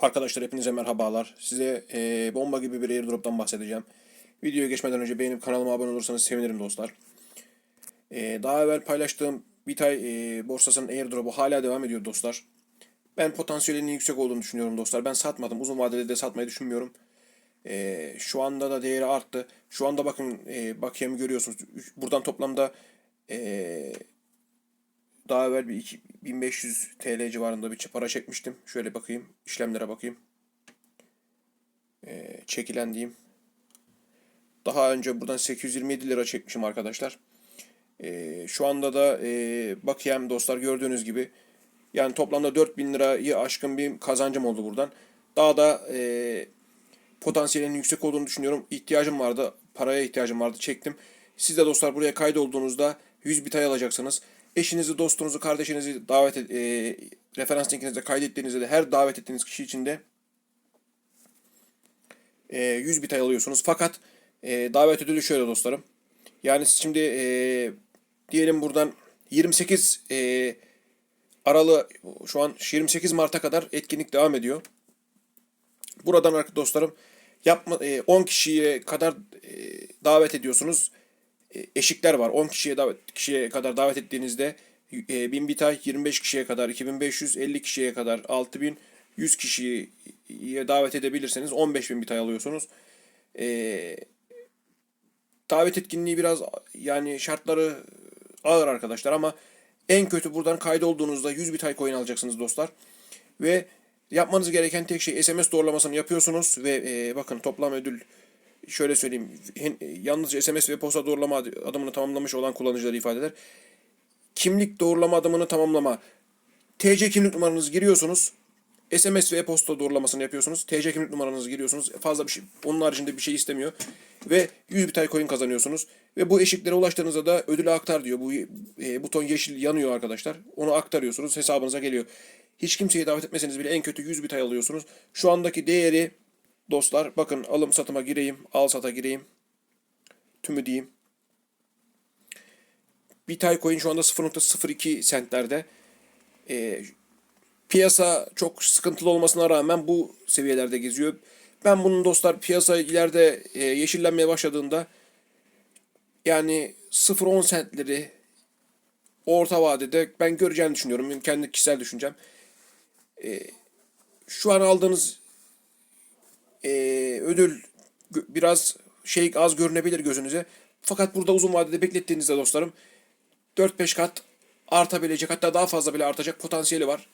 Arkadaşlar hepinize merhabalar. Size e, bomba gibi bir airdrop'tan bahsedeceğim. Videoya geçmeden önce beğenip kanalıma abone olursanız sevinirim dostlar. E, daha evvel paylaştığım Bitay e, borsasının airdrop'u hala devam ediyor dostlar. Ben potansiyelinin yüksek olduğunu düşünüyorum dostlar. Ben satmadım. Uzun vadede de satmayı düşünmüyorum. E, şu anda da değeri arttı. Şu anda bakın e, bakiyemi görüyorsunuz. Buradan toplamda e, daha evvel bir iki- 1500 TL civarında bir para çekmiştim. Şöyle bakayım. işlemlere bakayım. Ee, çekilen diyeyim. Daha önce buradan 827 lira çekmişim arkadaşlar. Ee, şu anda da e, bakiyem dostlar gördüğünüz gibi. Yani toplamda 4000 lirayı aşkın bir kazancım oldu buradan. Daha da e, potansiyelinin yüksek olduğunu düşünüyorum. İhtiyacım vardı. Paraya ihtiyacım vardı. Çektim. Siz de dostlar buraya kaydolduğunuzda 100 bitay alacaksınız. Eşinizi, dostunuzu, kardeşinizi davet et, e, referans linkinize kaydettiğinizde de her davet ettiğiniz kişi için de e, 100 bitay alıyorsunuz. Fakat e, davet ödülü şöyle dostlarım. Yani şimdi e, diyelim buradan 28 e, Aralı şu an 28 Mart'a kadar etkinlik devam ediyor. Buradan dostlarım yapma e, 10 kişiye kadar e, davet ediyorsunuz. E, eşikler var. 10 kişiye davet kişiye kadar davet ettiğinizde e, 1000 bitay 25 kişiye kadar 2500 50 kişiye kadar 6000 100 kişiye davet edebilirseniz 15000 bitay alıyorsunuz. E, davet etkinliği biraz yani şartları ağır arkadaşlar ama en kötü buradan kaydolduğunuzda 100 bitay coin alacaksınız dostlar. Ve yapmanız gereken tek şey SMS doğrulamasını yapıyorsunuz ve e, bakın toplam ödül şöyle söyleyeyim yalnızca SMS ve posta doğrulama ad- adımını tamamlamış olan kullanıcıları ifade eder. Kimlik doğrulama adımını tamamlama. TC kimlik numaranızı giriyorsunuz. SMS ve e-posta doğrulamasını yapıyorsunuz. TC kimlik numaranızı giriyorsunuz. Fazla bir şey, onun haricinde bir şey istemiyor. Ve 100 bitay coin kazanıyorsunuz. Ve bu eşiklere ulaştığınızda da ödülü aktar diyor. Bu e, buton yeşil yanıyor arkadaşlar. Onu aktarıyorsunuz. Hesabınıza geliyor. Hiç kimseyi davet etmeseniz bile en kötü 100 bitay alıyorsunuz. Şu andaki değeri dostlar bakın alım satıma gireyim. Al sata gireyim. Tümü diyeyim. Bitay coin şu anda 0.02 sentlerde. E, piyasa çok sıkıntılı olmasına rağmen bu seviyelerde geziyor. Ben bunun dostlar piyasa ileride e, yeşillenmeye başladığında yani 0.10 sentleri orta vadede ben göreceğini düşünüyorum. Benim kendi kişisel düşüncem. E, şu an aldığınız e, ödül biraz şey az görünebilir gözünüze. Fakat burada uzun vadede beklettiğinizde dostlarım 4-5 kat artabilecek hatta daha fazla bile artacak potansiyeli var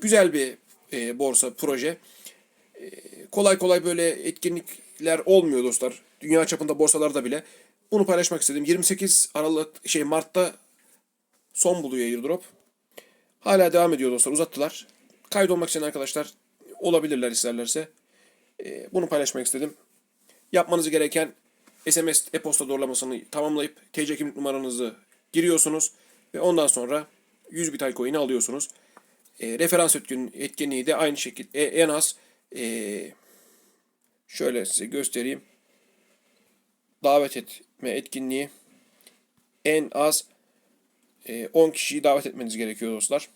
güzel bir e, borsa proje. E, kolay kolay böyle etkinlikler olmuyor dostlar. Dünya çapında borsalarda bile. Bunu paylaşmak istedim. 28 Aralık şey Mart'ta son buluyor airdrop. Hala devam ediyor dostlar. Uzattılar. Kaydolmak için arkadaşlar olabilirler isterlerse. E, bunu paylaşmak istedim. Yapmanız gereken SMS e-posta doğrulamasını tamamlayıp TC kimlik numaranızı giriyorsunuz ve ondan sonra 100 bitay coin'i alıyorsunuz. E, referans etkin, etkinliği de aynı şekilde e, en az e, şöyle size göstereyim. Davet etme etkinliği en az e, 10 kişiyi davet etmeniz gerekiyor dostlar.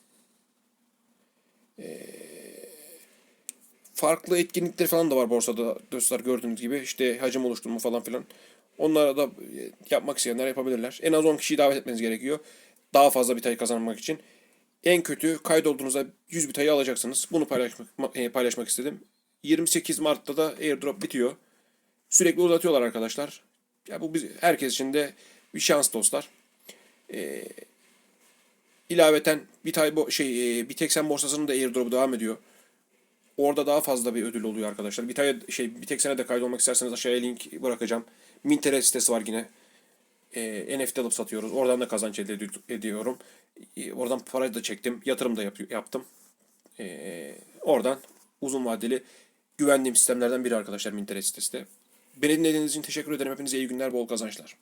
E, farklı etkinlikler falan da var borsada dostlar gördüğünüz gibi. İşte hacim oluşturma falan filan. Onlara da e, yapmak isteyenler yapabilirler. En az 10 kişiyi davet etmeniz gerekiyor. Daha fazla bitay kazanmak için. En kötü kaydolduğunuzda 100 bitayı alacaksınız. Bunu paylaşmak, e, paylaşmak istedim. 28 Mart'ta da airdrop bitiyor. Sürekli uzatıyorlar arkadaşlar. Ya bu biz, herkes için de bir şans dostlar. Ee, ilaveten Bitay bo şey e, Bitexen borsasının da airdrop'u devam ediyor. Orada daha fazla bir ödül oluyor arkadaşlar. Bitay'a şey Bitexen'e de kaydolmak isterseniz aşağıya link bırakacağım. Mintere sitesi var yine. E, NFT alıp satıyoruz. Oradan da kazanç elde ed- ediyorum. E, oradan parayı da çektim. Yatırım da yap- yaptım. E, oradan uzun vadeli güvendiğim sistemlerden biri arkadaşlar Mintere sitesi de. Beni dinlediğiniz için teşekkür ederim. Hepinize iyi günler, bol kazançlar.